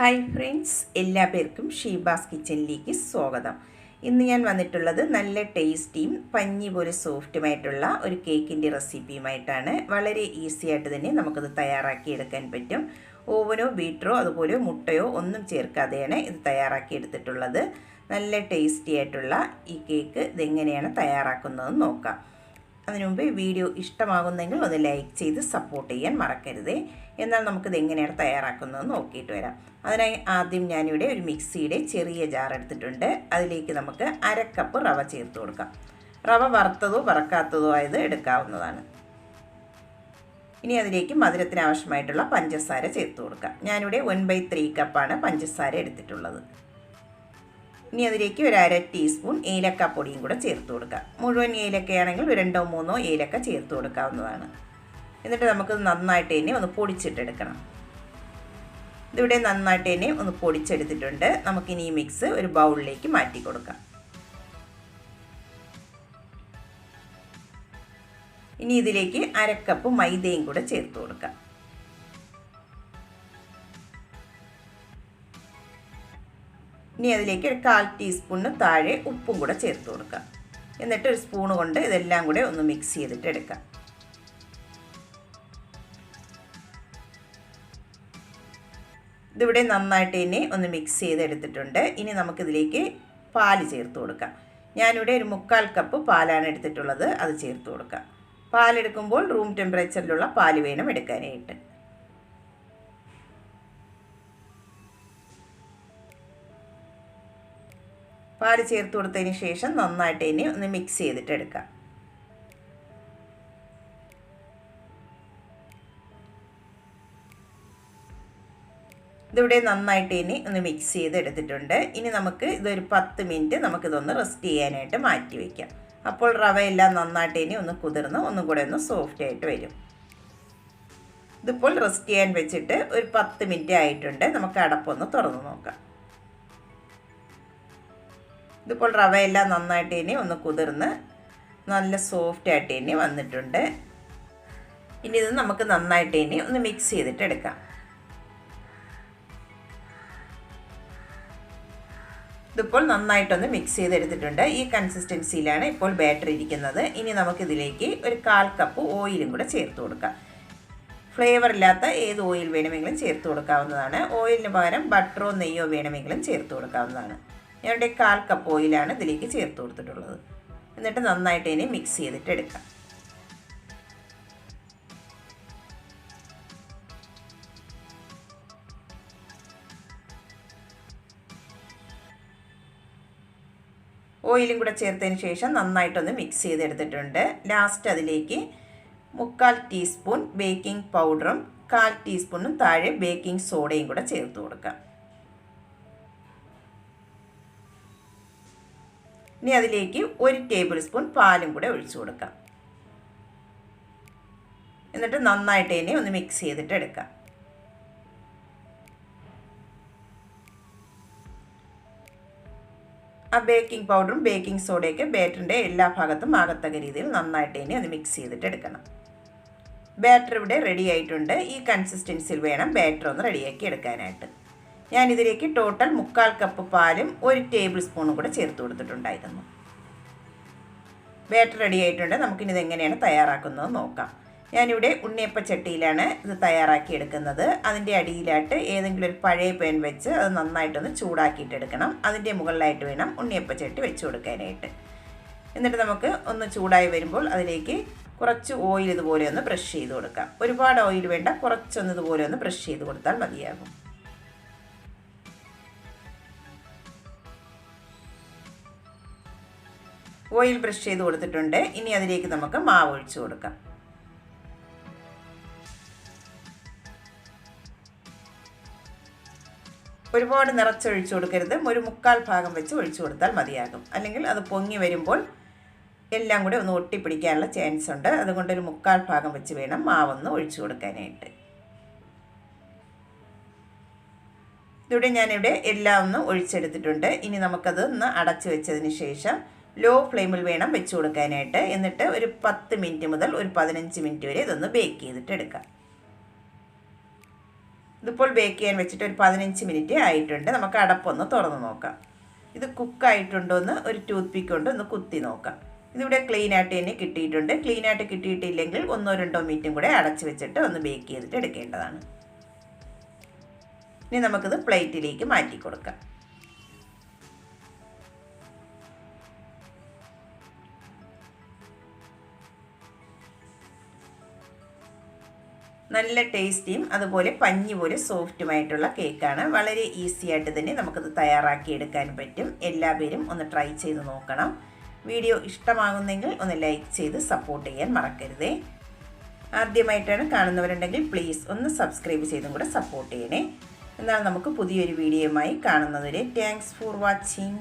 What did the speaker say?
Hi friends എല്ലാ പേർക്കും ഷീബാസ് കിച്ചണിലേക്ക് സ്വാഗതം. ഇന്ന് ഞാൻ വന്നിട്ടുള്ളത് നല്ല ടേസ്റ്റിയും പഞ്ഞി പോലെ സോഫ്റ്റുമായിട്ടുള്ള ഒരു കേക്കിന്റെ റെസിപ്പിയുമായിട്ടാണ്. വളരെ ഈസി ആയിട്ട് തന്നെ നമുക്കത് തയ്യാറാക്കി എടുക്കാൻ പറ്റും. ഓവനോ ബീറ്ററോ അതുപോലെ മുട്ടയോ ഒന്നും ചേർക്കാതെയാണ് ഇത് തയ്യാറാക്കി എടുത്തിട്ടുള്ളത് നല്ല ടേസ്റ്റി ആയിട്ടുള്ള ഈ കേക്ക് ഇതെങ്ങനെയാണ് തയ്യാറാക്കുന്നതെന്ന് നോക്കാം. അതിനു മുമ്പ് ഈ വീഡിയോ ഇഷ്ടമാകുന്നെങ്കിൽ ഒന്ന് ലൈക്ക് ചെയ്ത് സപ്പോർട്ട് ചെയ്യാൻ മറക്കരുതേ. എന്നാൽ നമുക്കിത് എങ്ങനെയാണ് തയ്യാറാക്കുന്നതെന്ന് നോക്കിയിട്ട് വരാം. അതിനായി ആദ്യം ഞാനിവിടെ ഒരു മിക്സിയുടെ ചെറിയ ജാർ എടുത്തിട്ടുണ്ട്. അതിലേക്ക് നമുക്ക് അര കപ്പ് റവ ചേർത്ത് കൊടുക്കാം. റവ വറുത്തതോ വറക്കാത്തതോ ആയത് എടുക്കാവുന്നതാണ്. ഇനി അതിലേക്ക് മധുരത്തിന് ആവശ്യമായിട്ടുള്ള പഞ്ചസാര ചേർത്ത് കൊടുക്കാം. ഞാനിവിടെ വൺ ബൈ ത്രീ കപ്പാണ് പഞ്ചസാര എടുത്തിട്ടുള്ളത്. ഇനി അതിലേക്ക് ഒരു അര ടീസ്പൂൺ ഏലക്ക പൊടിയും കൂടെ ചേർത്ത് കൊടുക്കുക. മുഴുവൻ ഏലക്കയാണെങ്കിൽ ഒരു രണ്ടോ മൂന്നോ ഏലക്ക ചേർത്ത് കൊടുക്കാവുന്നതാണ്. എന്നിട്ട് നമുക്ക് നന്നായിട്ട് തന്നെ ഒന്ന് പൊടിച്ചിട്ടെടുക്കണം. ഇതിവിടെ നന്നായിട്ട് തന്നെ ഒന്ന് പൊടിച്ചെടുത്തിട്ടുണ്ട്. നമുക്കിനി ഈ മിക്സ് ഒരു ബൗളിലേക്ക് മാറ്റി കൊടുക്കാം. ഇനി ഇതിലേക്ക് അരക്കപ്പ് മൈദയും കൂടെ ചേർത്ത് കൊടുക്കാം. ഇനി അതിലേക്ക് ഒരു കാൽ ടീസ്പൂണിന് താഴെ ഉപ്പും കൂടെ ചേർത്ത് കൊടുക്കാം എന്നിട്ട് ഒരു സ്പൂൺ കൊണ്ട് ഇതെല്ലാം കൂടെ ഒന്ന് മിക്സ് ചെയ്തിട്ട് എടുക്കാം ഇതിവിടെ നന്നായിട്ട് തന്നെ ഒന്ന് മിക്സ് ചെയ്തെടുത്തിട്ടുണ്ട്. ഇനി നമുക്കിതിലേക്ക് പാൽ ചേർത്ത് കൊടുക്കാം ഞാനിവിടെ ഒരു മുക്കാൽ കപ്പ് പാലാണ് എടുത്തിട്ടുള്ളത്. അത് ചേർത്ത് കൊടുക്കാം പാലെടുക്കുമ്പോൾ റൂം ടെമ്പറേച്ചറിലുള്ള പാൽ വേണം എടുക്കാനായിട്ട്. പാൽ ചേർത്ത് കൊടുത്തതിന് ശേഷം നന്നായിട്ട് ഇനി ഒന്ന് മിക്സ് ചെയ്തിട്ട് എടുക്കാം. ഇതിവിടെ നന്നായിട്ട് ഇനി ഒന്ന് മിക്സ് ചെയ്ത് എടുത്തിട്ടുണ്ട്. ഇനി നമുക്ക് ഇതൊരു പത്ത് മിനിറ്റ് നമുക്കിതൊന്ന് റെസ്റ്റ് ചെയ്യാനായിട്ട് മാറ്റി വയ്ക്കാം അപ്പോൾ റവയെല്ലാം നന്നായിട്ട് ഇനി ഒന്ന് കുതിർന്ന് ഒന്നും കൂടെ ഒന്ന് സോഫ്റ്റ് ആയിട്ട് വരും. ഇതിപ്പോൾ റെസ്റ്റ് ചെയ്യാൻ വെച്ചിട്ട് ഒരു പത്ത് മിനിറ്റ് ആയിട്ടുണ്ട്. നമുക്ക് അടപ്പൊന്ന് തുറന്ന് നോക്കാം. ഇതിപ്പോൾ റവയെല്ലാം നന്നായിട്ട് ഇനി ഒന്ന് കുതിർന്ന് നല്ല സോഫ്റ്റായിട്ട് ഇനി വന്നിട്ടുണ്ട്. ഇനി ഇത് നമുക്ക് നന്നായിട്ട് ഇനി ഒന്ന് മിക്സ് ചെയ്തിട്ട് എടുക്കാം. ഇതിപ്പോൾ നന്നായിട്ടൊന്ന് മിക്സ് ചെയ്തെടുത്തിട്ടുണ്ട്. ഈ കൺസിസ്റ്റൻസിയിലാണ് ഇപ്പോൾ ബാറ്റർ ഇരിക്കുന്നത്. ഇനി നമുക്കിതിലേക്ക് ഒരു കാൽ കപ്പ് ഓയിലും കൂടെ ചേർത്ത് കൊടുക്കാം. ഫ്ലേവർ ഇല്ലാത്ത ഏത് ഓയിൽ വേണമെങ്കിലും ചേർത്ത് കൊടുക്കാവുന്നതാണ്. ഓയിലിന് പകരം ബട്ടറോ നെയ്യോ വേണമെങ്കിലും ചേർത്ത് കൊടുക്കാവുന്നതാണ്. ഞാനിവിടെ കാൽ കപ്പ് ഓയിലാണ് ഇതിലേക്ക് ചേർത്ത് കൊടുത്തിട്ടുള്ളത്. എന്നിട്ട് നന്നായിട്ട് ഇനി മിക്സ് ചെയ്തിട്ട് എടുക്കാം. ഓയിലും കൂടെ ചേർത്തതിന് ശേഷം നന്നായിട്ടൊന്ന് മിക്സ് ചെയ്തെടുത്തിട്ടുണ്ട്. ലാസ്റ്റ് അതിലേക്ക് മുക്കാൽ ടീസ്പൂൺ ബേക്കിംഗ് പൗഡറും കാൽ ടീസ്പൂണും താഴെ ബേക്കിംഗ് സോഡയും കൂടെ ചേർത്ത് കൊടുക്കാം. ഇനി അതിലേക്ക് ഒരു ടേബിൾ സ്പൂൺ പാലും കൂടെ ഒഴിച്ചു കൊടുക്കാം. എന്നിട്ട് നന്നായിട്ട് ഇനി ഒന്ന് മിക്സ് ചെയ്തിട്ട് എടുക്കാം. ആ ബേക്കിംഗ് പൗഡറും ബേക്കിംഗ് സോഡയൊക്കെ ബാറ്ററിന്റെ എല്ലാ ഭാഗത്തും ആകത്തക്ക രീതിയിൽ നന്നായിട്ട് ഇനി അത് മിക്സ് ചെയ്തിട്ട് എടുക്കണം. ബാറ്റർ ഇവിടെ റെഡി ആയിട്ടുണ്ട്. ഈ കൺസിസ്റ്റൻസിയിൽ വേണം ബാറ്റർ ഒന്ന് റെഡിയാക്കി എടുക്കാനായിട്ട്. ഞാനിതിലേക്ക് ടോട്ടൽ മുക്കാൽ കപ്പ് പാലും ഒരു ടേബിൾ സ്പൂണും കൂടെ ചേർത്ത് കൊടുത്തിട്ടുണ്ടായിരുന്നു. ബാറ്റർ റെഡി ആയിട്ടുണ്ട്. നമുക്കിനി ഇതെങ്ങനെയാണ് തയ്യാറാക്കുന്നത് നോക്കാം. ഞാനിവിടെ ഉണ്ണിയപ്പച്ചട്ടിയിലാണ് ഇത് തയ്യാറാക്കി എടുക്കുന്നത്. അതിന്റെ അടിയിലായിട്ട് ഏതെങ്കിലും ഒരു പഴയ പേൻ വെച്ച് അത് നന്നായിട്ടൊന്ന് ചൂടാക്കിയിട്ട് എടുക്കണം. അതിന്റെ മുകളിലായിട്ട് വേണം ഉണ്ണിയപ്പച്ചട്ടി വെച്ച് കൊടുക്കാനായിട്ട്. എന്നിട്ട് നമുക്ക് ഒന്ന് ചൂടായി വരുമ്പോൾ അതിലേക്ക് കുറച്ച് ഓയിൽ ഇതുപോലെ ഒന്ന് ബ്രഷ് ചെയ്ത് കൊടുക്കാം. ഒരുപാട് ഓയിൽ വേണ്ട കുറച്ചൊന്ന് ഇതുപോലെ ഒന്ന് ബ്രഷ് ചെയ്ത് കൊടുത്താൽ മതിയാകും. ഓയിൽ ബ്രഷ് ചെയ്ത് കൊടുത്തിട്ടുണ്ട്. ഇനി അതിലേക്ക് നമുക്ക് മാവ് ഒഴിച്ചു കൊടുക്കാം. ഒരുപാട് നിറച്ചൊഴിച്ചു കൊടുക്കരുത്. ഒരു മുക്കാൽ ഭാഗം വെച്ച് ഒഴിച്ചു കൊടുത്താൽ മതിയാകും. അല്ലെങ്കിൽ അത് പൊങ്ങി വരുമ്പോൾ എല്ലാം കൂടി ഒന്ന് ഒട്ടിപ്പിടിക്കാനുള്ള ചാൻസ് ഉണ്ട്. അതുകൊണ്ട് ഒരു മുക്കാൽ ഭാഗം വെച്ച് വേണം മാവൊന്ന് ഒഴിച്ചു കൊടുക്കാനായിട്ട്. ഇവിടെ ഞാനിവിടെ എല്ലാം ഒന്ന് ഒഴിച്ചെടുത്തിട്ടുണ്ട്. ഇനി നമുക്കത് ഒന്ന് അടച്ചു വെച്ചതിന് ശേഷം ലോ ഫ്ലെയിമിൽ വേണം വെച്ച് കൊടുക്കാനായിട്ട്. എന്നിട്ട് ഒരു പത്ത് മിനിറ്റ് മുതൽ ഒരു പതിനഞ്ച് മിനിറ്റ് വരെ ഇതൊന്ന് ബേക്ക് ചെയ്തിട്ട് എടുക്കാം. ഇതിപ്പോൾ ബേക്ക് ചെയ്യാൻ വെച്ചിട്ട് ഒരു പതിനഞ്ച് മിനിറ്റ് ആയിട്ടുണ്ട്. നമുക്ക് അടപ്പൊന്ന് തുറന്ന് നോക്കാം. ഇത് കുക്കായിട്ടുണ്ടോ എന്ന് ഒരു ടൂത്ത് പിക്ക് കൊണ്ട് ഒന്ന് കുത്തി നോക്കാം. ഇതിവിടെ ക്ലീൻ ആയിട്ട് തന്നെ കിട്ടിയിട്ടുണ്ട്. ക്ലീൻ ആയിട്ട് കിട്ടിയിട്ടില്ലെങ്കിൽ ഒന്നോ രണ്ടോ മിനിറ്റും കൂടെ അടച്ച് വെച്ചിട്ട് ഒന്ന് ബേക്ക് ചെയ്തിട്ട് എടുക്കേണ്ടതാണ്. ഇനി നമുക്കിത് പ്ലേറ്റിലേക്ക് മാറ്റി കൊടുക്കാം. നല്ല ടേസ്റ്റിയും അതുപോലെ പഞ്ഞി പോലെ സോഫ്റ്റുമായിട്ടുള്ള കേക്കാണ്. വളരെ ഈസി ആയിട്ട് തന്നെ നമുക്കത് തയ്യാറാക്കിയെടുക്കാൻ പറ്റും. എല്ലാവരും ഒന്ന് ട്രൈ ചെയ്ത് നോക്കണം. വീഡിയോ ഇഷ്ടമാകുന്നെങ്കിൽ ഒന്ന് ലൈക്ക് ചെയ്ത് സപ്പോർട്ട് ചെയ്യാൻ മറക്കരുതേ. ആദ്യമായിട്ടാണ് കാണുന്നവരുണ്ടെങ്കിൽ പ്ലീസ് ഒന്ന് സബ്സ്ക്രൈബ് ചെയ്തും കൂടെ സപ്പോർട്ട് ചെയ്യണേ. എന്നാൽ നമുക്ക് പുതിയൊരു വീഡിയോയുമായി കാണുന്നതുവരെ താങ്ക്സ് ഫോർ വാച്ചിങ്